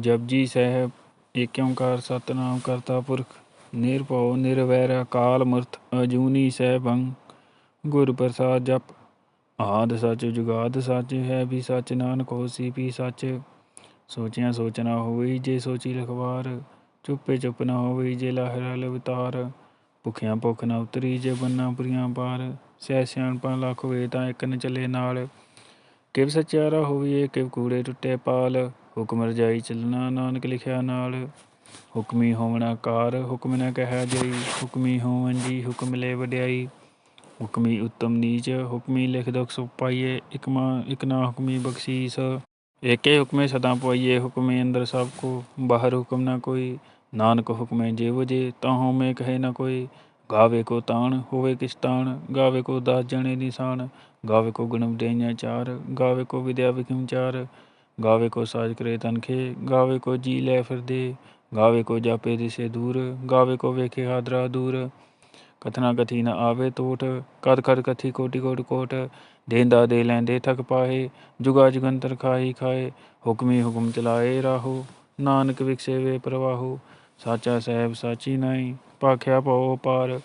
ਜਪਜੀ ਸਾਹਿਬ, ਏਕ ਓੰਕਾਰ ਸਤਿਨਾਮ ਕਰਤਾ ਪੁਰਖ ਨਿਰਭਉ ਨਿਰਵੈਰ ਅਕਾਲ ਮੂਰਤ, ਅਜੂਨੀ ਸੈਭੰ ਗੁਰ ਪ੍ਰਸਾਦ ਜਪ। ਆਦ ਸੱਚ ਜੁਗਾਦ ਸੱਚ ਹੈ ਵੀ ਸੱਚ ਨਾਨਕ ਹੋਸੀ ਵੀ ਸੱਚ। ਸੋਚਿਆ ਸੋਚਣਾ ਹੋਈ ਜੇ ਸੋਚੀ ਲਖਵਾਰ, ਚੁੱਪੇ ਚੁੱਪ ਨਾ ਹੋਈ ਜੇ ਲਾਹਿਰਾ ਲਵਤਾਰ ਭੁਖਿਆਂ ਭੁੱਖ ਨਾ ਉਤਰੀ ਜੇ ਬੰਨਾ ਪੁਰੀਆਂ ਪਾਰ ਸਹਿ ਸਿਆਣਪਾਂ ਲੱਖ ਹੋਏ ਤਾਂ ਇੱਕ ਨ ਚੱਲੇ ਨਾਲ। ਕਿਵ ਸਚਿਆਰਾ ਹੋਈਏ ਕਿਵ ਕੂੜੇ ਟੁੱਟੇ ਪਾਲ। ਹੁਕਮ ਰਜਾਈ ਚੱਲਣਾ ਨਾਨਕ ਲਿਖਿਆ ਨਾਲ। ਹੁਕਮੀ ਹੋਵਣਾ ਕਾਰ, ਹੁਕਮ ਨ ਕਹਿਆ ਜਾਈ। ਹੁਕਮੀ ਹੋਵਨ ਜੀ ਹੁਕਮ ਲੈ ਵਡਿਆਈ। ਹੁਕਮੀ ਉੱਤਮ ਨੀਚ, ਹੁਕਮੀ ਲਿਖ ਦੁਖ ਸੁਖ ਪਾਈਏ। ਇਕ ਮਾ ਨਾ ਹੁਕਮੀ ਬਖਸ਼ੀਸ। ਏਕੇ ਹੁਕਮੇ ਸਦਾ ਪਾਈਏ, ਹੁਕਮੇ ਅੰਦਰ ਸਭ ਕੋ। ਬਾਹਰ ਹੁਕਮ ਨਾ ਕੋਈ, ਨਾਨਕ ਹੁਕਮੇ ਜਿਵ ਜੇ ਤਾਹੋਂ ਮੈਂ ਕਹੇ ਨਾ ਕੋਈ। ਗਾਵੇ ਕੋ ਤਾਣ, ਹੋਵੇ ਕਿਸ ਤਾਣ। ਗਾਵੇ ਕੋ ਦਸ ਜਣੇ ਨਿਸ਼ਾਨ। ਗਾਵੇ ਕੋ ਗੁਣ ਵਡਿਆਈਆਂ ਚਾਰ। ਗਾਵੇ ਕੋ ਵਿਦਿਆ ਵਿਖਿਮ ਚਾਰ। ਗਾਵੇ ਕੋ ਸਾਜ ਕਰੇ ਤਨਖੇ ਗਾਵੇ ਕੋ ਜੀ ਲੈ ਫਿਰਦੇ, ਗਾਵੇ ਕੋ ਜਾਪੇ ਦਿਸੇ ਦੂਰ, ਗਾਵੇ ਕੋ ਵੇਖੇ ਹਾਦਰਾ ਦੂਰ। ਕਥਨਾ ਕਥੀ ਨ ਆਵੇ ਟੋਟ ਕਦ ਕਦ ਕਥੀ ਕੋਟਿ ਕੋਟ ਕੋਟ। ਦੇਂਦਾ ਦੇ ਲੈਂਦੇ ਥਕ ਪਾਏ ਜੁਗਾ ਜੁਗੰਤਰ ਖਾਈ ਖਾਏ ਹੁਕਮੀ ਹੁਕਮ ਚਲਾਏ ਰਾਹੋ, ਨਾਨਕ ਵਿਖਸੇ ਵੇ ਪ੍ਰਵਾਹੋ। ਸਾਚਾ ਸਾਹਿਬ ਸਾਚੀ ਨਾਈ ਭਾਖਿਆ ਪਾਉ ਪਾਰ।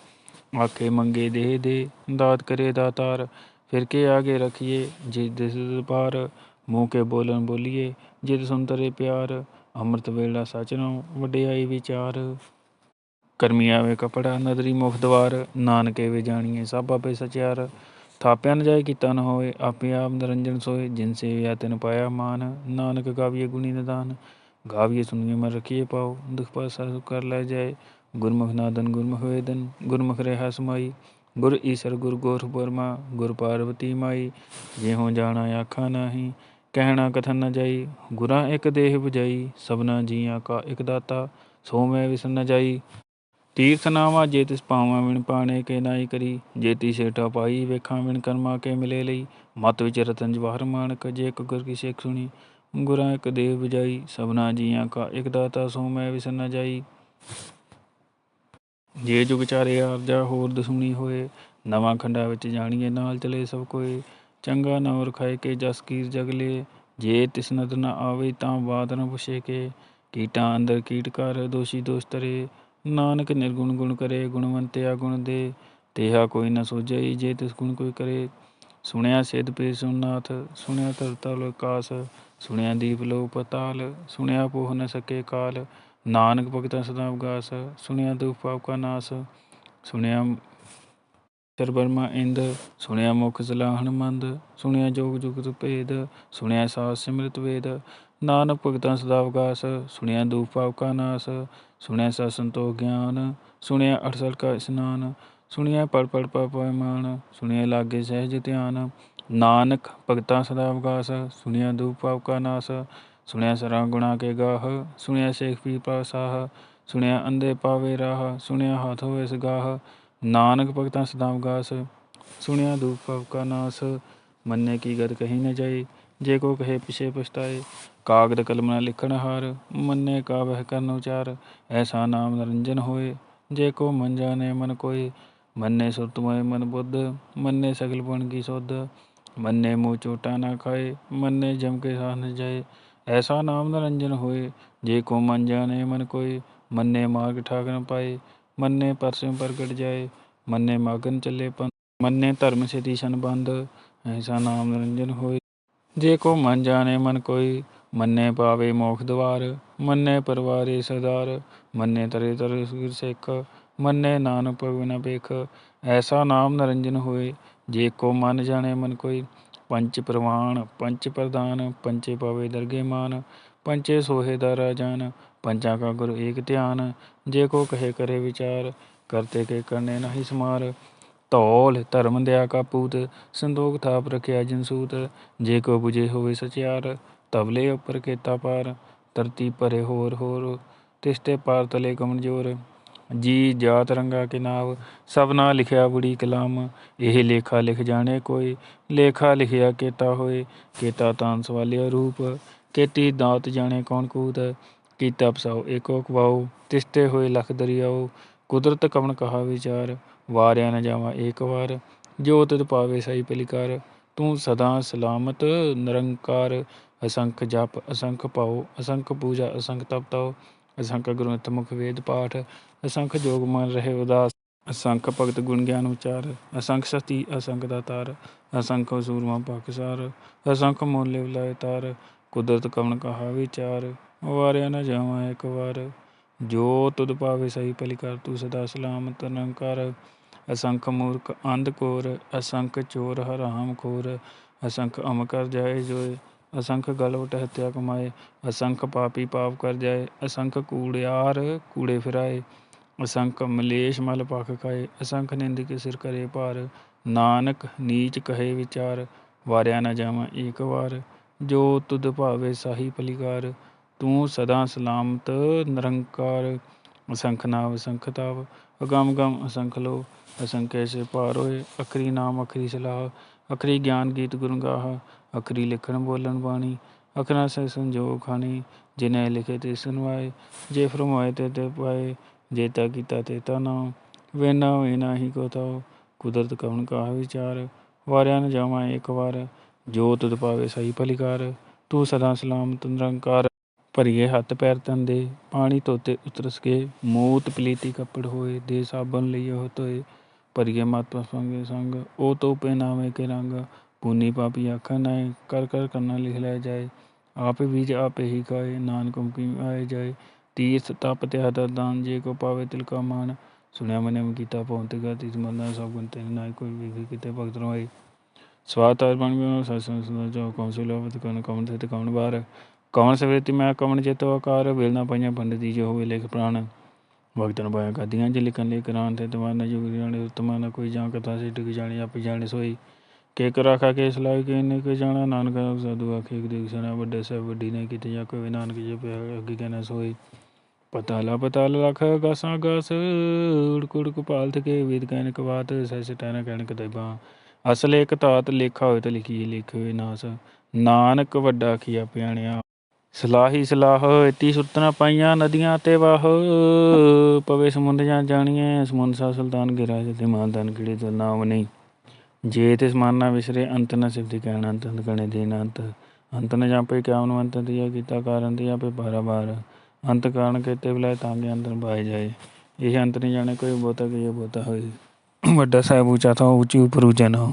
ਆਖੇ ਮੰਗੇ ਦੇ ਦੇ, ਦਾਤ ਕਰੇ ਦਾਤਾਰ। ਫਿਰ ਕੇ ਆਗੇ ਰਖੀਏ, ਜਿਸ ਦਿਸ ਪਾਰ। ਮੂੰਹ ਕੇ ਬੋਲਣ ਬੋਲੀਏ ਜਿਤ ਸੁਨਤਰੇ ਪਿਆਰ, ਅੰਮ੍ਰਿਤ ਵੇਲਾ ਸਚ ਨੂੰ ਵਡਿਆਈ ਵਿਚਾਰ। ਕਰਮੀ ਆਵੇ ਕਪੜਾ, ਨਦਰੀ ਮੁਖ ਦਵਾਰ, ਨਾਨਕੇ ਵੇ ਜਾਣੀਏ ਸਭ ਆਪੇ ਸਚਿਆਰ। ਥਾਪਿਆ ਨ ਜਾਏ ਕੀਤਾ ਨ ਹੋਏ ਆਪੇ ਆਪ ਨਿਰੰਜਨ ਸੋਏ, ਜਿਨ ਸੇਵਿਆ ਤਿਨ ਪਾਇਆ ਮਾਨ। ਨਾਨਕ ਗਾਵੀਏ ਗੁਣੀ ਨਿਦਾਨ, ਗਾਵੀਏ ਸੁਣੀਏ ਮਨ ਰਖੀਏ ਪਾਉ ਦੁਖ ਪਾਸਾ ਸੁਖ ਕਰ ਲੈ ਜਾਏ, ਗੁਰਮੁਖ ਨਾਦਨ ਗੁਰਮੁਖ ਵੇਦਨ, ਗੁਰਮੁਖ ਰਹਿ ਸਮਾਈ। ਗੁਰ ਈਸਰ ਗੁਰ ਗੋਰ ਬਰਮਾ, ਗੁਰ ਪਾਰਵਤੀ ਮਾਈ। ਜਿਹੋ ਜਾਣਾ ਆਖਾ ਨਾਹੀ ਕਹਿਣਾ ਕਥਨ ਨ ਜਾਈ, ਗੁਰਾਂ ਇੱਕ ਦੇਹ 부ਜਾਈ ਸਭਨਾ ਜੀਆਂ ਕਾ ਇੱਕ ਦਾਤਾ ਸੋ ਮੈਂ ਵਿਸਰ ਨ ਜਾਈ। ਤੀਰਥ ਨਾਵਾ ਜੇ ਤਿਸ ਪਾਵਾਂ ਵਿਣ ਪਾਣੇ ਕੇ ਨਾਈ ਕਰੀ ਜੇਤੀ ਸੇਠਾ ਪਾਈ ਵੇਖਾਂ ਵਿਣ ਕਰਮਾ ਕੇ ਮਿਲੇ ਲਈ। ਮਤ ਵਿਚ ਰਤਨ ਜਵਾਹਰ ਮਾਨਕ ਜੇ ਇੱਕ ਗੁਰ ਕੀ ਸਿੱਖ ਸੁਣੀ, ਗੁਰਾਂ ਇੱਕ ਦੇਹ 부ਜਾਈ ਸਭਨਾ ਜੀਆਂ ਕਾ ਇੱਕ ਦਾਤਾ ਸੋ ਮੈਂ ਵਿਸਰ ਨ ਜਾਈ। ਜੇ ਜੁਗ ਚਾਰੇ ਆਰਜਾ ਹੋਰ ਦਸੂਣੀ ਹੋਏ, ਨਵਾਂ ਖੰਡਾ ਵਿੱਚ ਜਾਣੀਏ ਨਾਲ ਚਲੇ ਸਭ ਕੋਏ। ਚੰਗਾ ਨੌਰ ਖਾਏ ਕੇ ਜਸ ਕੀਰ ਜਗਲੇ ਜੇ ਤਿਸ ਨਦਰ ਨ ਆਵੇ ਤਾਂ ਬਾਤ ਨ ਪੁਛੇ ਕੇ। ਕੀਟਾਂ ਅੰਦਰ ਕੀਟ ਕਰ ਦੋਸ਼ੀ ਦੋਸ਼ ਤਰੇ ਨਾਨਕ ਨਿਰਗੁਣ ਗੁਣ ਕਰੇ, ਗੁਣਵੰਤਿਆ ਗੁਣ ਦੇ। ਤੇਹਾ ਕੋਈ ਨ ਸੋਝਈ ਜੇ ਤਿਸ ਗੁਣ ਕੋਈ ਕਰੇ। ਸੁਣਿਆ ਸਿਧ ਪੇ ਸੁਨਾਥ ਸੁਣਿਆ ਧਰਤਲ ਆਕਾਸ ਸੁਣਿਆ ਦੀਪ ਲੋ ਪਤਾਲ, ਸੁਣਿਆ ਪੋਹ ਨ ਸਕੇ ਕਾਲ। ਨਾਨਕ ਭਗਤਾਂ ਸਦਾ ਉਗਾਸ, ਸੁਣਿਆ ਦੁਖ ਪਾਪ ਕਾ ਨਾਸ। ਸੁਣਿਆ ਸਰ ਬਰਮਾ ਇੰਦ, ਸੁਣਿਆ ਮੁਖ ਸਲਾਹਣ ਮੰਦ ਸੁਣਿਆ ਜੋਗ ਜੁਗਤ ਭੇਦ, ਸੁਣਿਆ ਸਾਸ ਸਿਮਰਤ ਵੇਦ, ਨਾਨਕ ਭਗਤਾਂ ਸਦਾ ਉਗਾਸ ਸੁਣਿਆ ਦੁਖ ਪਾਪ ਕਾ ਨਾਸ, ਸੁਣਿਆ ਸਤ ਸੰਤੋਖ ਗਿਆਨ, ਸੁਣਿਆ ਅਠਸਲ ਕਾ ਇਸਨਾਨ, ਸੁਣਿਆ ਪੜ ਪੜ ਪਾਪਾਇਮਾਨ ਸੁਣਿਆ ਲਾਗੇ ਸਹਿਜ ਧਿਆਨ, ਨਾਨਕ ਭਗਤਾਂ ਸਦਾ ਉਗਾਸ ਸੁਣਿਆ ਦੁਖ ਪਾਪ ਕਾ ਨਾਸ, ਸੁਣਿਆ ਸਰਾਂ ਗੁਣਾ ਕੇ ਗਾਹ, ਸੁਣਿਆ ਸੇਖ ਪੀ ਪਾਸਾਹ, ਸੁਣਿਆ ਅੰਧੇ ਪਾਵੇ ਰਾਹ, ਸੁਣਿਆ ਹੱਥ ਹੋਏ ਸਗਾਹ ਨਾਨਕ ਭਗਤਾਂ ਸਦਾ ਉਗਾਸ, ਸੁਣਿਆ ਦੁਖ ਪਾਪ ਕਾ ਨਾਸ, ਮੰਨੇ ਕੀ ਗਤ ਕਹੀ ਨ ਜਾਏ ਜੇ ਕੋ ਕਹੇ ਪਿਛੇ ਪਛਤਾਏ, ਕਾਗਦ ਕਲਮ ਨ ਲਿਖਣ ਹਾਰ, ਮੰਨੇ ਕਾ ਵਹਿ ਕਰਨ ਉਚਾਰ, ਐਸਾ ਨਾਮ ਨਿਰੰਜਨ ਹੋਏ, ਜੇ ਕੋ ਮਨ ਜਾਣੇ ਮਨ ਕੋਈ ਮੰਨੇ ਸੁਰਤਮय ਮਨ ਬੁੱਧ, ਮੰਨੇ ਸਗਲ ਬਣ ਕੀ ਸੁਧ, ਮੰਨੇ ਮੂਹ ਚੋਟਾ ਨਾ ਖਾਏ, ਮੰਨੇ ਜਮ ਕੇ ਸਾਹ ਨ ਜਾਏ, ਐਸਾ ਨਾਮ ਨਿਰੰਜਨ ਹੋਏ, ਜੇ ਕੋ ਮਨ ਜਾਣੇ ਮਨ ਕੋਈ ਮੰਨੇ ਮਾਰਗ ਠਾਕ ਨ ਪਾਏ ਮੰਨੇ ਪਰਸੋਂ ਪ੍ਰਗਟ ਜਾਏ, ਮੰਨੇ ਮਾਗਨ ਚੱਲੇ ਪੰਥ, ਮੰਨੇ ਧਰਮ ਸਿਧੀ ਸੰਬੰਧ, ਐਸਾ ਨਾਮ ਨਿਰੰਜਨ ਹੋਏ। ਜੇ ਕੋ ਮਨ ਜਾਣੇ ਮਨ ਕੋਈ, ਮੰਨੇ ਪਾਵੇ ਮੋਖ ਦਵਾਰ, ਮੰਨੇ ਪਰਵਾਰੇ ਸਰਦਾਰ, ਮੰਨੇ ਤਰੇ ਤਰੇ ਸੁਰ ਸਿੱਖ, ਮੰਨੇ ਨਾਨਕ ਪਗ ਨ ਪੇਖ ਐਸਾ ਨਾਮ ਨਿਰੰਜਨ ਹੋਏ। ਜੇ ਕੋ ਮਨ ਜਾਣੇ ਮਨ ਕੋਈ, ਪੰਚ ਪ੍ਰਵਾਨ ਪੰਚ ਪ੍ਰਦਾਨ, ਪੰਚੇ ਪਾਵੇ ਦਰਗੇ ਮਾਨ, ਪੰਚੇ ਸੋਹੇ ਦਾ ਰਾਜਾਨ ਪੰਚਾਂ ਕਾ ਗੁਰ ਏਕ ਧਿਆਨ ਜੇ ਕੋ ਕਹੇ ਕਰੇ ਵਿਚਾਰ, ਕਰਤੇ ਕੇ ਕਰਨੇ ਨਹੀਂ ਸਮਾਰ। ਧੌਲ ਧਰਮ ਦਿਆ ਕਾ ਪੂਤ ਥਾਪ ਰਖਿਆ ਜਨਸੂਤ ਜੇ ਕੋ 부ਜੇ ਹੋਵੇ ਸਚਿਆਰ ਤਬਲੇ ਉੱਪਰ ਕੇਤਾ ਪਾਰ। ਧਰਤੀ ਭਰੇ ਹੋਰ ਹੋਰ, ਤਿਸਤੇ ਪਾਰ ਤਲੇ ਕਮਜ਼ੋਰ ਜੀ ਜਾਤ ਰੰਗਾ ਕੇ ਨਾਵ, ਸਭ ਨਾ ਲਿਖਿਆ ਬੁੜੀ ਕਲਾਮ। ਇਹ ਲੇਖਾ ਲਿਖ ਜਾਣੇ ਕੋਈ, ਲੇਖਾ ਲਿਖਿਆ ਕੇਤਾ ਹੋਏ। ਕੇਤਾ ਤਾਂ ਸਵਾਲਿਆ ਰੂਪ, ਕੇਤੀ ਦਾਤ ਜਾਣੇ ਕੌਣ ਕੂਤ। ਕੀਤਾ ਪਸਾਓ ਏਕੋ ਕਵਾਓ, ਤਿਸਤੇ ਹੋਏ ਲਖ ਦਰਿਆਉ ਕੁਦਰਤ ਕਵਣ ਕਹਾ ਵਿਚਾਰ, ਵਾਰਿਆ ਨ ਜਾਵਾ ਏਕ ਵਾਰ, ਜੋ ਤਿਤ ਪਾਵੇ ਸਹੀ ਪਲਿਕਾਰ, ਤੂੰ ਸਦਾ ਸਲਾਮਤ, ਨਿਰੰਕਾਰ, ਅਸੰਖ ਜਪ, ਅਸੰਖ ਪਾਉ ਅਸੰਖ ਪੂਜਾ, ਅਸੰਖ ਤਪ ਤਉ ਅਸੰਖ ਗ੍ਰੰਥ ਮੁਖ ਵੇਦ ਪਾਠ, ਅਸੰਖ ਜੋਗ ਮਨ ਰਹੇ ਉਦਾਸ, ਅਸੰਖ ਭਗਤ ਗੁਣ ਗਿਆਨ ਉਚਾਰ, ਅਸੰਖ ਸਤੀ, ਅਸੰਖ ਦਾਤਾਰ ਅਸੰਖ ਸੂਰਮਾ ਪਾਕਿਸਾਰ ਅਸੰਖ ਮੋਲੇ ਬੁਲਾਏ ਤਾਰ, ਕੁਦਰਤ ਕਵਣ ਕਹਾ ਵਿਚਾਰ ਵਾਰਿਆ ਨਾ ਜਾਵਾਂ ਇੱਕ ਵਾਰ। ਜੋ ਤੁਧ ਭਾਵੇ ਸਹੀ ਭਲੀ ਤੂੰ ਸਦਾ ਸਲਾਮਤ ਨਿਰੰਕਾਰ ਅਸੰਖ ਮੂਰਖ ਅੰਧ ਕੋਰ, ਅਸੰਖ ਚੋਰ ਹਰਾਮ ਖੋਰ। ਅਸੰਖ ਅਮ ਕਰ ਜਾਏ ਜੋਏ, ਅਸੰਖ ਗਲਵਟ ਹੱਤਿਆ ਕਮਾਏ। ਅਸੰਖ ਪਾਪੀ ਪਾਪ ਕਰ ਜਾਏ, ਅਸੰਖ ਕੂੜਿਆਰ ਕੂੜੇ ਫਿਰਾਏ। ਅਸੰਖ ਮਲੇਸ਼ ਮਲ ਪਖ ਖਾਏ, ਅਸੰਖ ਨਿੰਦ ਕੇ ਸਿਰ ਕਰੇ ਭਾਰ। ਨਾਨਕ ਨੀਚ ਕਹੇ ਵਿਚਾਰ, ਵਾਰਿਆ ਨਾ ਜਾਵਾਂ ਏਕ ਵਾਰ। ਜੋ ਤੁਧ ਭਾਵੇ ਸਾਹੀ ਭਲੀਕਾਰ ਤੂੰ ਸਦਾ ਸਲਾਮਤ, ਨਿਰੰਕਾਰ, ਅਸੰਖ ਨਾਮ ਅਸੰਖ ਤਾਪ ਅਗੰਮ ਗਮ ਅਸੰਖ ਲੋ, ਅਸੰਖ ਐਸੇ ਪਾਰ ਹੋਏ, ਅਖਰੀ ਨਾਮ ਅਖਰੀ ਸਲਾਹ, ਅਖਰੀ ਗਿਆਨ ਗੀਤ ਗੁਣ ਗਾਹ, ਅਖਰੀ ਲਿਖਣ ਬੋਲਣ ਬਾਣੀ, ਅਖਰਾਂ ਸੇ ਸੰਜੋਗ ਖਾਣੀ, ਜਿਨੇ ਲਿਖੇ ਤੇ ਸੁਨਵਾਏ ਜੇ ਫਰਮਾਏ ਤੇ ਤੇ ਪਾਏ ਜੇਤਾ ਕੀਤਾ ਤੇ ਤਾ ਨਾਮ ਵੇਨਾ ਵੇਨਾ ਹੀ ਕੋ ਤਾਉ, ਕੁਦਰਤ ਕਵਣ ਕਾਹ ਵਿਚਾਰ, ਵਾਰਿਆ ਨ ਜਾਵਾਂ ਇੱਕ ਵਾਰ, ਜੋ ਤੁਧ ਪਾਵੇ ਸਹੀ ਭਲੀਕਾਰ ਤੂੰ ਸਦਾ ਸਲਾਮਤ, ਨਿਰੰਕਾਰ ਭਰੀਏ ਹੱਥ ਪੈਰ ਤੰਦੇ ਪਾਣੀ ਧੋਤੇ ਉਤਰਸ ਕੇ, ਮੂਤ ਪਲੀਤੀ ਕੱਪੜ ਹੋਏ, ਦੇ ਸਾਬਨ ਲਈ ਉਹ ਧੋਏ, ਭਰੀਏ ਮਤ ਸੰਗੇ ਸੰਗ, ਉਹ ਤੋ ਪਹਿਨਾਵੇ ਕੇ ਰੰਗ ਪੁਨੀ ਪਾਪੀ ਆਖਣ ਨਾਏ ਕਰ ਕਰ ਕਰਨਾ ਲਿਖ ਲੈ ਜਾਏ, ਆਪੇ ਬੀਜ ਆਪੇ ਹੀ ਖਾਏ, ਨਾਨਕ ਹੁਕਮ ਆਏ ਜਾਏ, ਤੀਰਥ ਤਪ ਤਿਆਦਾ ਦਾਨ, ਜੇ ਕੋ ਪਾਵੇ ਤਿਲ ਕਾ ਮਾਨ ਸੁਣਿਆ ਮਨੇ ਮ ਕੀਤਾ ਪਹੁੰਚ ਤਿਸ ਮਰਨਾ ਸਭ ਗੁਣ ਤੇ ਨਾਇ ਕੋਈ ਵੀ ਕਿਤੇ ਭਗਤ ਰੋਏ ਸਵਾਤਾਰ ਬਣ ਗਿਆ ਸਸਨ ਸੁਨ ਜੋ ਕੌਣ ਸੇ ਲੋਵਤ ਕੌਣ ਤੇ ਕੌਣ ਬਾਹਰ ਕੌਣ ਸਵੇਤੀ ਮੈਂ ਕਵਣ ਚੇਤੋ ਆਕਾਰ ਵੇਲਣਾ ਪਈਆਂ ਪੰਡਤੀ ਜੋ ਹੋਵੇ ਲਿਖ ਪ੍ਰਾਣ ਭਗਤਨ ਪਾਇਆ ਕਾਦੀਆਂ ਜੇ ਲਿਖਣ ਲਈ ਕਰਾਂ ਤੇ ਤਮਾਨਾ ਜੁਗ ਜਾਣੇ, ਉਤਮਾ ਨਾ ਕੋਈ ਜਾਂ ਕਥਾ ਸੀ ਟਿਕ ਜਾਣੀ, ਆਪੇ ਜਾਣੇ ਸੋਈ। ਕੇ ਕਰ ਆਖਾ ਕੇ ਸਲਾਈ, ਕੇ ਨੇ ਕੋਈ ਜਾਣਾ, ਨਾਨਕ ਸਾਧੂ ਆਖੇ ਕਿ ਦੇਖ ਵੱਡੇ ਸਾਹਿਬ ਵੱਡੀ ਨੇ ਕਿਤੇ ਜਾਂ ਕੋਈ ਨਾਨਕ ਜੇ ਪਿਆ ਅੱਗੇ ਕਹਿਣਾ ਸੋਈ। ਪਤਾਲਾ, ਪਤਾਲ ਲਖ ਗਾਸਾਂ, ਗਾਸ, ਉੜਕ ਉੜਕ ਪਾਲਤ ਵੇਦ ਕਹਿਣ ਕਵਾਤ ਸੈਸ ਟੈਨ ਕਹਿਣ ਕਦੈਬਾ ਅਸਲ ਇੱਕ ਤਾਤ ਲੇਖਾ ਹੋਏ ਤਾਂ ਲਿਖੀ, ਲਿਖੇ ਹੋਏ ਨਾਸ। ਨਾਨਕ ਵੱਡਾ ਕੀਆ ਪਿਆਣਿਆ। ਸਲਾਹੀ ਸਲਾਹ ਇਤੀ ਸੁਰਤਨਾ ਪਾਈਆਂ ਨਦੀਆਂ ਤੇ ਵਾਹ। ਪਵੇ ਸਮੁੰਦ ਜਾਂ ਜਾਣੀਏ ਸਮੁੰਦ ਸਾ ਸੁਲਤਾਨ ਗਿਰਾ ਜਤੇ ਮਾਨਦਾਨ ਕਿੜੇ ਦਾ ਨਾਮ ਨਹੀਂ। ਜੇ ਤਿਸ ਮਾਨਾ ਵਿਸਰੇ ਅੰਤ ਨ ਸਿਫਤੀ ਕਹਿਣ, ਅੰਤ ਅੰਤ ਕਣੇ ਦੇਨ ਅੰਤ। ਅੰਤ ਨ ਜਾਂਪੇ ਕਿਆ ਨੂੰ ਅੰਤ ਦਿਆ ਕੀਤਾ ਕਾਰਨ ਦਿਆ ਪੇ ਬਾਰਾ ਬਾਰ। ਅੰਤ ਕਾਰਨ ਕੀਤੇ ਬੁਲਾਏ ਤਾਂ ਕਿ ਅੰਦਰ ਪਾਏ ਜਾਏ। ਇਹ ਅੰਤ ਨਹੀਂ ਜਾਣੇ ਕੋਈ ਬਹੁਤਾ ਕਿ ਇਹ ਬਹੁਤਾ ਹੋਏ। ਵੱਡਾ ਸਾਹਿਬ ਉੱਚਾ ਤਾਂ ਉੱਚੀ ਉੱਪਰ ਉੱਚਾ ਨਾ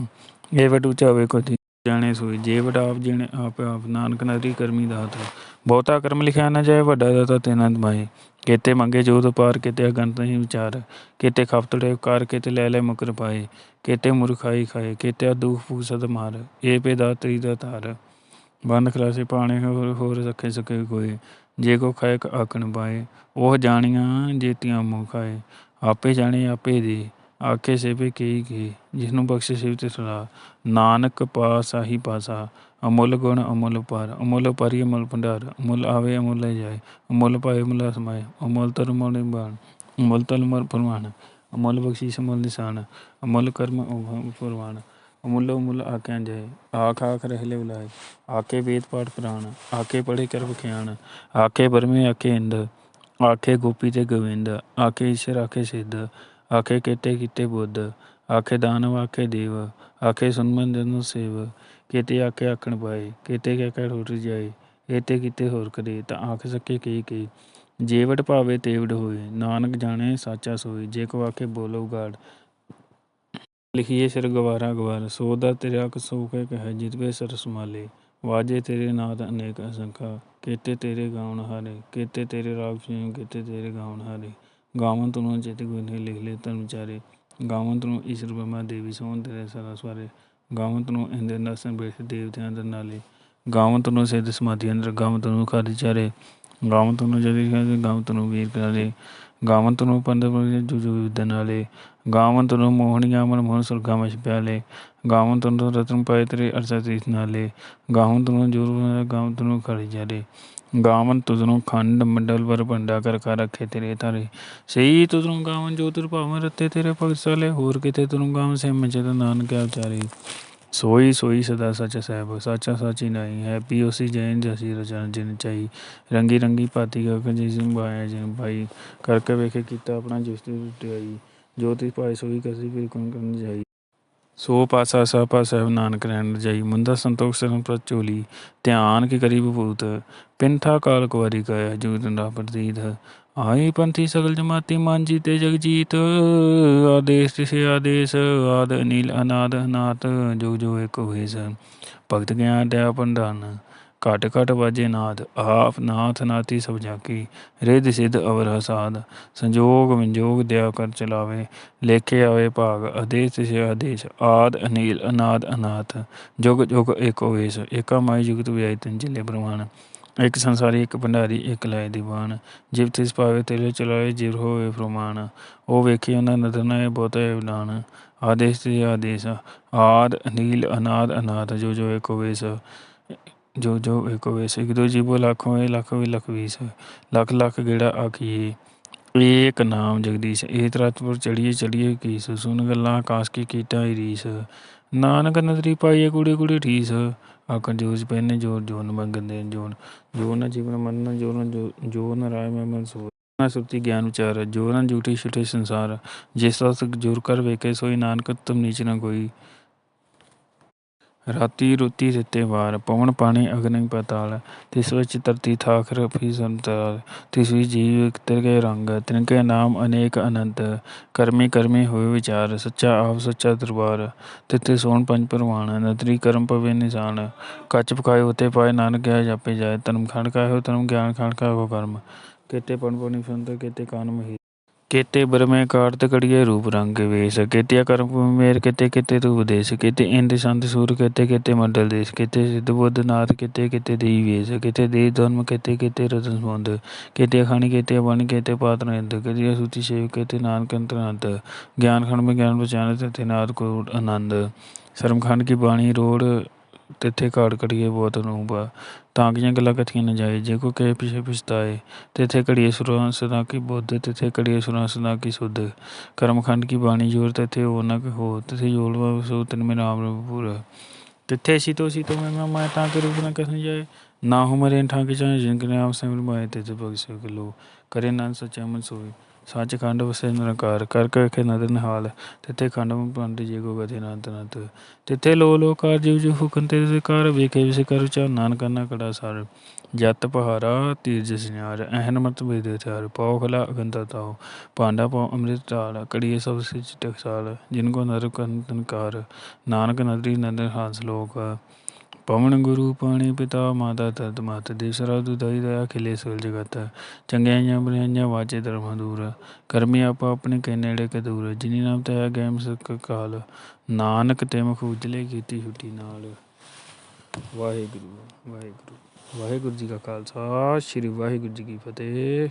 ਇਹ ਵਟ ਉੱਚਾ ਹੋਵੇ ਕੋਈ ਜਾਣੇ ਸੋਈ, ਜੇ ਵਟ ਆਪ ਜਣੇ, ਆਪ ਆਪ ਨਾਨਕ ਨਰੀ ਕਰਮੀ ਦਾਤ ਬਹੁਤਾ ਕਰਮ ਲਿਖਿਆ ਨਾ ਜਾਏ, ਵੱਡਾ ਦਾਤਾ ਤੇ ਨੰਦ ਕੀਤੇ ਮੰਗੇ ਜੋਤ ਪਾਰ ਕੀਤੇ ਅਗੰਤ ਨਹੀਂ ਵਿਚਾਰ। ਕੀਤੇ ਖਫਤੜੇ ਕਰ ਕੀਤੇ ਲੈ ਲੈ ਮੁਕਰ ਪਾਏ। ਕੀਤੇ ਮੁਰਖਾਈ ਖਾਏ, ਕੀਤੇ ਦੁਖ ਫੂਸਦ ਮਾਰ ਏ ਪੇ ਦਾਤਰੀ ਦਾ ਧਾਰ। ਬੰਦ ਖਲਾਸੇ ਪਾਣੇ, ਹੋਰ ਹੋਰ ਸਕੇ ਸਕੇ ਕੋਈ ਜੇ ਕੋ ਖਾਏ ਆਕਣ ਪਾਏ ਉਹ ਜਾਣੀਆਂ ਜੇਤੀਆਂ ਮੂੰਹ ਖਾਏ। ਆਪੇ ਜਾਣੇ, ਆਪੇ ਦੇ। ਆਖੇ ਸੇਵੇ ਕਈ ਕੀ ਜਿਸ ਬਖਸ਼ੇ ਸਿਵ ਤੇ ਸਦਾ ਨਾਨਕ ਪਾਸਾ ਹੀ ਪਾਸਾ ਅਮੁੱਲ ਗੁਣ ਅਮੁੱਲ ਪਰ ਅਮੁੱਲ ਪਰੀ ਅਮੁੱਲ ਭੰਡਾਰ, ਅਮੁੱਲ ਆਵੇ ਅਮੁੱਲ ਜਾਏ। ਅਮੁੱਲ ਪਾਏ ਅਮੁੱਲ ਸਮਾਏ ਅਮੁੱਲ ਤਰ ਮੋਲੇ ਬਾਣ ਅਮੁੱਲ ਤਲ ਮਰ ਫਰਮਾਨ ਅਮੁੱਲ ਬਖਸ਼ੀਸ਼ ਅਮੁੱਲ ਨਿਸ਼ਾਨ। ਅਮੁੱਲ ਕਰਮ ਅਮੁੱਲ ਫਰਮਾਨ ਅਮੁੱਲ ਅਮੁੱਲ ਆਖਿਆ ਜਾਏ। ਆਖ ਆਖ ਰਹਿਲੇ ਬੁਲਾਏ ਆਕੇ ਵੇਦ ਪਾਠ ਪ੍ਰਾਣ ਆਕੇ ਪੜੇ ਕਰ ਵਿਖਿਆਨ ਆਕੇ ਬਰਮੇ ਆਕੇ ਇੰਦ, ਆਖੇ ਗੋਪੀ ਤੇ ਗੋਵਿੰਦ ਆਕੇ ਈਸ਼ਰ ਆਖੇ ਸਿੱਧ। ਆਖੇ ਕੀਤੇ ਕੀਤੇ ਬੁੱਧ, ਆਖੇ ਦਾਨਵ ਆਖੇ ਦੇਵ, ਆਖੇ ਸੁਨਮਨ ਜਨ ਸੇਵ, ਕੀਤੇ ਆਖੇ ਆਖਣ ਪਾਏ, ਕੀਤੇ ਕਹਿ ਕਹਿ ਟੁੱਟ ਜਾਏ ਏਤੇ ਕੀਤੇ ਹੋਰ ਕਰੇ, ਤਾਂ ਆਖ ਸਕੇ ਕੀ ਕੀ। ਜੇਵਟ ਭਾਵੇ ਤੇਵੜ ਹੋਏ, ਨਾਨਕ ਜਾਣੇ ਸਾਚਾ ਸੋਈ ਜੇ ਕੋ ਆਖੇ ਬੋਲੋ ਗਾੜ। ਲਿਖੀਏ ਸਿਰ ਗਵਾਰਾ ਗਵਾਰ, ਸੋ ਦਾ ਤੇਰਾ ਕਸੋ ਕੇ ਕਹੇ ਜਿਤਵੇ ਸਰ ਸਮਾਲੇ ਵਾਜੇ ਤੇਰੇ ਨਾਦ ਅਨੇਕ ਅਸੰਖਾ, ਕੀਤੇ ਤੇਰੇ ਗਾਉਣ ਹਾਰੇ, ਕੀਤੇ ਤੇਰੇ ਰਾਗ ਸੁਣ ਕੀਤੇ ਤੇਰੇ ਗਾਉਣ ਹਾਰੇ। ਗਾਵਨ ਤੁਨੂੰ ਚਿਤ ਗੁਨੇ ਲਿਖ ਲੈ ਤਨ ਵਿਚਾਰੇ ਗਾਵਨ ਤੁਨੂੰ ਈਸ਼ਰ ਬ੍ਰਹਮਾ ਦੇਵੀ ਸੋਹਣ ਤੇਰੇ ਸਦਾ ਸਵਾਰੇ ਗਾਵਨ ਤੁਨੂੰ ਇੰਦਰ ਨਸਨ ਬੇਸ਼ ਦੇਵਤਿਆਂ ਅੰਦਰ ਨਾਲੇ ਗਾਵਨ ਤੁਨੂੰ ਸਿੱਧ ਸਮਾਧੀ ਅੰਦਰ ਗਾਵਨ ਤੁਨੂੰ ਖਾਦੀ ਚਾਰੇ ਗਾਵਨ ਤੁਨੂੰ ਜਦੀ ਖਾਦੇ ਗਾਵਨ ਤੁਨੂੰ ਵੀਰ ਕਰਾਲੇ ਗਾਵਨ ਤੁਨੂੰ ਪੰਦਰ ਜੁ ਜੁ ਵਿਦ ਨਾਲੇ ਗਾਵਨ ਤੁਨੂੰ ਮੋਹਣੀਆਂ ਖੰਡ ਮੰਡਲ ਵਰ ਭੰਡਾ ਕਰ ਕਰ ਰੱਖੇ ਤੇਰੇ ਤਾਰੇ ਸਹੀ ਤੁਧਨੂੰ ਗਾਵਨ ਜੋ ਤੁਰ ਭਾਵਨ ਰਤੇ ਤੇਰੇ ਭਗਤ ਸਾਲੇ, ਹੋਰ ਕਿਤੇ ਤੁਨੂੰ ਗਾਵਨ ਸੇ ਮਜਦ ਨਾਨਕ ਉਚਾਰੇ ਸੋਈ ਸੋਈ ਸਦਾ ਸੱਚ ਸਹਿਬ, ਸਾਚਾ ਸਾਚੀ ਨਹੀਂ ਹੈ ਪੀ ਉਸੀ ਜੈਨ ਜਸੀ ਰਚਨ ਜਿਨ ਚਾਈ ਰੰਗੀ ਰੰਗੀ ਪਾਤੀ ਕਾ ਜਿਸ ਬਾਇਆ ਜਿਨ ਭਾਈ, ਕਰਕੇ ਵੇਖੇ ਕੀਤਾ ਆਪਣਾ ਜਿਸ ਤੇ ਟਿਆਈ ਜੋ ਤੀ ਪਾਏ ਸੋਈ ਕਸੀ ਫਿਰ ਕੌਣ ਕਰਨ ਜਾਈ। ਸੋ ਪਾਸਾ ਸਾਪਾ ਸਾਹਿਬ ਨਾਨਕ ਰਹਿਣ ਰਜਾਈ, ਮੁੰਦਾ ਸੰਤੋਖ ਸਰਨ ਪ੍ਰਤ ਧਿਆਨ ਕੀ ਕਰੀ ਭੂਤ ਪਿੰਥਾ ਕਾਲ ਕੁਵਾਰੀ ਕਾਇਆ ਜੂਤ ਨਾ ਪ੍ਰਤੀਤ, ਆਈ ਪੰਥੀ ਸਗਲ ਜਮਾਤੀ ਮਨ ਜੀਤੇ ਜਗ ਜੀਤ, ਆਦੇਸ਼ ਤਿਸੇ ਆਦੇਸ਼, ਆਦ ਅਨੀਲ ਅਨਾਦ ਅਨਾਤ ਜੋਗ ਜੋ ਇੱਕ ਹੋਏ ਸ ਭਗਤ ਗਿਆਨ ਦਇਆ ਪੰਡਾਨ ਘਟ ਘਟ ਵਾਜੇ ਨਾਦ, ਆਪ ਨਾਥ ਨਾਤੀ ਸਭ ਜਾਕੀ, ਰਿੱਧ ਸਿੱਧ ਅਵਰ ਹਸਾਦ, ਸੰਜੋਗ ਵਿੰਜੋਗ ਦਇਆ ਕਰ ਚਲਾਵੇ, ਲੇਖੇ ਆਵੇ ਭਾਗ, ਆਦੇਸ਼ ਤਿਸੇ ਆਦੇਸ਼, ਆਦ ਅਨੀਲ, ਅਨਾਦ ਅਨਾਥ, ਜੁਗ ਜੁਗ ਏਕ ਹੋਏਸ ਏਕਾ ਮਾਈ ਜੁਗਤ ਵਿਆਈ ਤਨ ਜਿਲੇ ਬ੍ਰਹਮਾਨ ਇੱਕ ਸੰਸਾਰੀ, ਇੱਕ ਭੰਡਾਰੀ, ਇੱਕ ਲਾਇ ਦੀਵਾਨ, ਜਿਵ ਤਿਸ ਪਾਵੇ ਤੇਰੇ ਚਲਾਏ, ਜਿਵ ਹੋਵੇ ਫਰਮਾਨ ਉਹ ਵੇਖੀ ਉਹਨਾਂ ਨਦਰ ਨਾ ਬਹੁਤਾ ਵਿਦਾਨ ਆਦੇਸ਼ ਤੇ ਆਦੇਸ਼, ਆਦ, ਅਨੀਲ, ਅਨਾਦ ਅਨਾਥ, ਜੋ ਜੋ ਏਕ ਹੋਵੇਸ ਜੋ ਜੋ ਏਕ ਹੋਵੇਸ ਇੱਕ ਦੋ ਜੀਵੋ ਲੱਖ ਹੋਏ, ਲੱਖ ਵੀ ਲੱਖ ਵੀਸ ਲੱਖ ਲੱਖ ਆਖੀਏ। ਏਕ ਨਾਮ ਜਗਦੀਸ਼, ਏ ਤਰਾਤਪੁਰ ਚੜੀਏ ਚੜੀਏ ਕੀਸ ਸੁਨ ਗੱਲਾਂ ਕਾਸ ਕੀ ਕੀਟਾ ਰੀਸ। ਨਾਨਕ ਨਦਰੀ ਪਾਈਏ ਕੁੜੀ ਕੁੜੀ ਠੀਸ ਆਖਣ ਜੋਜ ਪੈਨੇ ਜੋਰ, ਜੋਨ ਮੰਗਦੇ ਜੋਨ। ਜੋ ਨਾ ਜੀਵਨ ਮਨ ਜੋ ਨਾ ਜੋ ਜੋ ਰਾਇ ਮੈਂ ਮਨ ਸੋ ਨਾ ਸੁਰਤੀ ਗਿਆਨ ਵਿਚਾਰ ਜੋ ਨਾ ਝੂਠੀ ਛੁਟੇ ਸੰਸਾਰ। ਜਿਸ ਤਤ ਜੁਰ ਕਰ ਵੇਖੇ, ਸੋਈ ਨਾਨਕ ਤੁਮ ਨੀਚ ਨ ਕੋਈ ਰਾਤੀ ਰੁਤੀ ਦਿੱਤੇ ਵਾਰ, ਪਵਨ ਪਾਣੀ, ਅਗਨਿ ਪਤਾਲ, ਤਿਸ ਵਿੱਚ ਧਰਤੀ ਥਾਖ ਰਫੀ ਸੰਤਾਲ, ਤਿਸ ਵਿੱਚ ਜੀਵ ਤਿਰਕੇ ਰੰਗ, ਤਿਨਕੇ ਨਾਮ ਅਨੇਕ ਅਨੰਤ, ਕਰਮੀ ਕਰਮੀ ਹੋਏ ਵਿਚਾਰ, ਸੱਚਾ ਆਪ, ਸੱਚਾ ਦਰਬਾਰ, ਤਿੱਥੇ ਸੋਣ ਪੰਜ ਪਰਵਾਨ, ਨਦਰੀ ਕਰਮ ਪਵੇ ਨਿਸ਼ਾਨ, ਕੱਚ ਪਕਾਏ ਉਤੇ ਪਾਏ ਨਾਨਕ ਗਿਆ ਜਾਪੇ ਜਾਏ, ਧਰਮ ਖੰਡ ਕਾਇ ਹੋ ਧਰਮ, ਗਿਆਨ ਖੰਡ ਕਾ ਹੋ ਕਰਮ, ਕੇਤੇ ਪਨ ਪਣੀ ਸੰਤ, ਕੇਤੇ ਕਾਨ ਮਹੀ ਕੇਤੇ ਬਰਮੇ ਕਾਰਤ ਕੜੀਏ ਰੂਪ ਰੰਗ ਵੇਸ ਕੇਤਿਆ ਕਰਮ ਭੂਮि ਮੇਰ, ਕੇਤੇ ਕੇਤੇ ਰੂਪ ਦੇਸ, ਕੇਤੇ ਇੰਦ ਸੰਤ ਸੂਰ, ਕੇਤੇ ਕੇਤੇ ਮੰਡਲ ਦੇਸ, ਕੇਤੇ ਸਿੱਧ ਬੁੱਧ ਨਾਥ, ਕੇਤੇ ਕੇਤੇ ਦੇਈ ਵੇਸ, ਕੇਤੇ ਦੇ ਧਰਮ, ਕੇਤੇ ਕੇਤੇ ਰਤਨ ਸੰਬੰਧ, ਕੇਤੇ ਖਾਣੀ ਕੇਤੇ ਬਣ ਕੇਤੇ ਪਾਤਨ ਇੰਦ ਕੇਤੇ ਸੁਤੀ ਸੇਵ ਕੇਤੇ ਨਾਨਕ ਅੰਤਰੰਤ ਗਿਆਨ ਖੰਡ ਮੈਂ ਗਿਆਨ ਬਚਾਨ ਤੇਤੇ ਨਾਦ ਕੋ ਆਨੰਦ ਸ਼ਰਮ ਖੰਡ ਕੀ ਬਾਣੀ ਰੋੜ ਇੱਥੇ ਕਾੜ ਕੜੀਏ ਬਹੁਤ ਨੂੰ ਤਾਂ ਕੀਆਂ ਗੱਲਾਂ ਕਥੀਆਂ ਨਾ ਜਾਏ, ਜੇ ਕੋ ਕਹੇ ਪਿਛੇ ਪਛਤਾਏ ਤਿੱਥੇ ਘੜੀਏ ਸੁਰਾਂ ਸਦਾ ਕੀ ਬੁੱਧ ਤਿੱਥੇ ਘੜੀਏ ਸੁਰਾਂ ਸਦਾ ਕੀ ਸੁਧ, ਕਰਮਖੰਡ ਕੀ ਬਾਣੀ ਜੋਰ ਤਿੱਥੇ ਹੋ ਨ ਹੋ ਤਿੱਥੇ ਜੋਲਵਾ ਸੋ ਤਨ ਮੇ ਨਾਮ ਪੂਰਾ। ਤਿੱਥੇ ਸੀਤੋ ਸੀਤੋ ਮੈਂ ਮੈਂ ਤਾਂ ਕੇ ਰੂਪ ਨ ਕਥਨ ਜਾਏ ਨਾ ਹੋ ਮਰੇ ਠਾਂ ਕੇ ਚਾਹੇ ਜਿਨ ਕੇ ਨਾਮ ਸਿਮਰ ਮਾਏ ਤਿਤ ਭਗ ਕਰੇ ਨਨ ਸਚੈ ਮਨ ਸੋਈ ਸੱਚ ਖੰਡ ਵਸੇ ਨਿਰੰਕਾਰ ਕਰ ਕਰ ਕੇ ਨਦਰ ਨਿਹਾਲ ਤਿੱਥੇ ਖੰਡ ਪੰਡ ਜੇ ਕੋ ਗਤੇ ਨੰਤ ਨੰਤ ਤਿੱਥੇ ਲੋ ਲੋ ਕਾਰ ਜਿਵ ਹੁਕਮ ਤੇ ਤੇ ਵੇਖੇ ਵਿਸ ਕਰ ਚਾ ਨਾਨਕ ਨਾ ਕੜਾ ਸਾਰ ਜਤ ਪਹਾਰਾ ਤੀਰਜ ਸਿਨਾਰ ਅਹਨ ਮਤ ਬੇਦੇ ਥਾਰ ਪਉ ਖਲਾ ਅਗੰਤਾ ਤਾਉ ਪਾਂਡਾ ਪਉ ਅੰਮ੍ਰਿਤ ਤਾਲ ਕੜੀਏ ਸਭ ਸਿਚ ਟਕਸਾਲ ਜਿਨ ਕੋ ਨਰ ਕੰਤਨਕਾਰ ਨਾਨਕ ਨਦਰੀ ਨਦਰ ਹਾਸ ਲੋਕ ਪਵਨ ਗੁਰੂ ਪਾਣੀ ਪਿਤਾ ਮਾਤਾ ਤਤ ਮਤ ਦੇਸਰਾ ਦੁਦਾਈ ਦਇਆ ਖਿਲੇ ਸਗਲ ਜਗਤ। ਚੰਗਿਆਈਆਂ ਬੁਰਾਈਆਂ ਵਾਚੇ ਧਰਮਾਂ ਦੂਰ। ਕਰਮੀ ਆਪਾ ਆਪਣੇ ਕੇ ਨੇੜੇ ਕੇ ਦੂਰ। ਜਿਨੀ ਨਾਮ ਤੇ ਗੈਮ ਸਕ ਕਾਲ। ਨਾਨਕ ਤੇ ਮੁਖ ਉਜਲੇ ਕੀਤੀ ਛੁੱਟੀ ਨਾਲ। ਵਾਹਿਗੁਰੂ ਵਾਹਿਗੁਰੂ ਵਾਹਿਗੁਰੂ ਜੀ ਕਾ ਖਾਲਸਾ। ਸ੍ਰੀ ਵਾਹਿਗੁਰੂ ਜੀ ਕੀ ਫਤਿਹ।